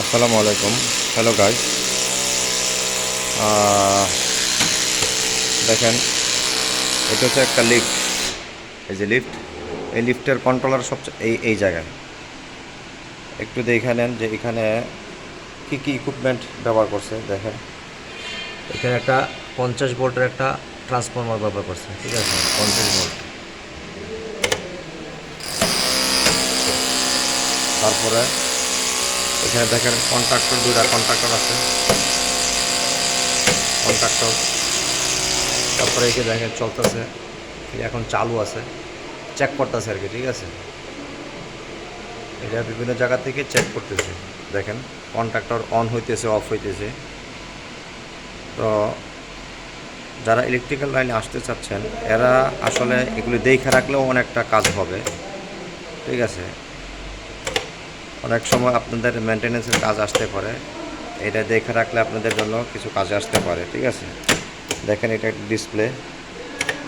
আসসালামু আলাইকুম। Hello guys দেখেন, এটা হচ্ছে একটা লিফট এই যে লিফট এই লিফটের কন্ট্রোলার সবচেয়ে এই এই জায়গায়। একটু দেখে নেন যে এখানে কী কী ইকুইপমেন্ট ব্যবহার করছে। দেখেন। এখানে একটা পঞ্চাশ ভোল্টের একটা ট্রান্সফর্মার ব্যবহার করছে। ঠিক আছে? পঞ্চাশ ভোল্ট। তারপরে এখানে দেখেন কন্ট্রাক্টর দুটা কন্ট্রাক্টর আছে। কন্ট্রাক্টর তারপরে একে দেখেন চলতেছে। এখন চালু আছে। চেক করতেছে আর কি, ঠিক আছে? এটা বিভিন্ন জায়গা থেকে চেক করতেছে। দেখেন কন্ট্রাক্টর অন হইতেছে অফ হইতেছে। তো যারা ইলেকট্রিক্যাল লাইনে আসতে চাচ্ছেন, এরা আসলে এগুলি দেখে রাখলেও অনেকটা কাজ হবে। ঠিক আছে? অনেক সময় আপনাদের মেনটেন্যান্সের কাজ আসতে পারে। এটা দেখে রাখলে আপনাদের জন্য কিছু কাজে আসতে পারে, ঠিক আছে? দেখেন এটা একটা ডিসপ্লে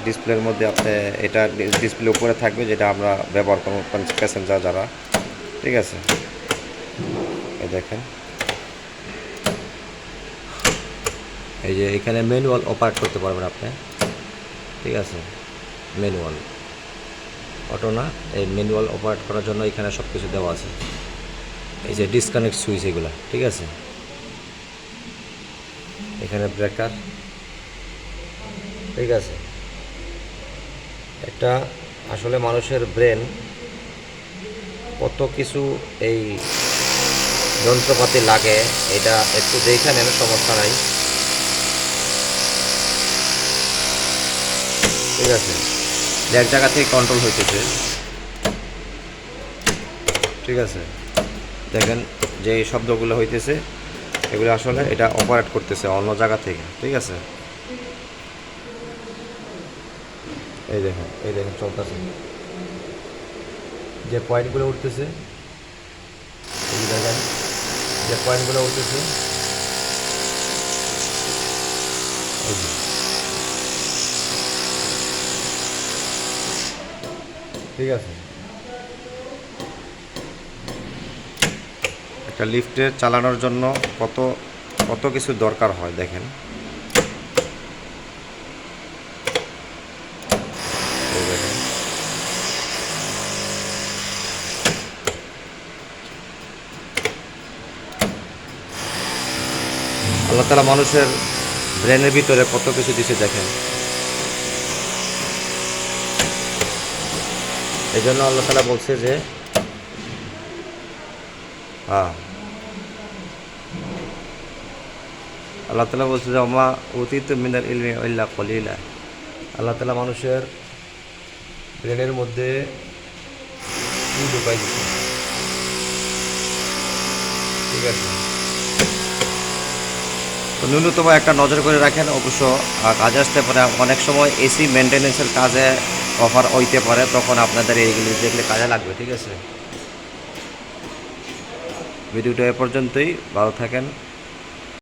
ডিসপ্লের মধ্যে আপনি এটা ডিসপ্লে উপরে থাকবে যেটা আমরা ব্যবহার করব প্যাসেঞ্জার যারা, ঠিক আছে? এই দেখেন। এই যে এখানে ম্যানুয়াল অপারেট করতে পারবেন আপনি, ঠিক আছে? ম্যানুয়াল অটো না, এই ম্যানুয়াল অপারেট করার জন্য এখানে সব কিছু দেওয়া আছে। এই যে ডিসকানেক্ট সুইচ এগুলা, ঠিক আছে? এখানে ব্রেকার ঠিক আছে? একটা আসলে মানুষের ব্রেন কত কিছু এই যন্ত্রপাতি লাগে, এটা একটু দেখে নেন, সমস্যা নাই। ঠিক আছে? এক জায়গা থেকে কন্ট্রোল হইতেছে। ঠিক আছে? দেখেন যে এই শব্দগুলো হইতেছে, এগুলো আসলে এটা অপারেট করতেছে অন্য জায়গা থেকে, ঠিক আছে? এই দেখেন এই দেখেন চলতেছে। যে পয়েন্টগুলো উঠতেছে দেখেন, যে পয়েন্টগুলো উঠতেছে ঠিক আছে? একটা লিফটে চালানোর জন্য কত কত কিছু দরকার হয়, দেখেন। আল্লাহ তালা মানুষের ব্রেনের ভিতরে কত কিছু দিছে, দেখেন। এই জন্য আল্লাহ তালা বলছে যে হ্যাঁ আল্লাহ তালা বলছে যে আমা অতীত মিনার ইলমি ইল্লা কলিলা। আল্লাহ তালা মানুষের ব্রেনের মধ্যে ঢুকাই দিচ্ছে ঠিক আছে? তো ন্যূনতম একটা নজর করে রাখেন, অবশ্য কাজে আসতে পারে। অনেক সময় এসি মেনটেন্যান্সের কাজে অফার হইতে পারে, তখন আপনাদের এইগুলি দেখলে কাজে লাগবে, ঠিক আছে? ভিডিওটা এ পর্যন্তই ভালো থাকেন।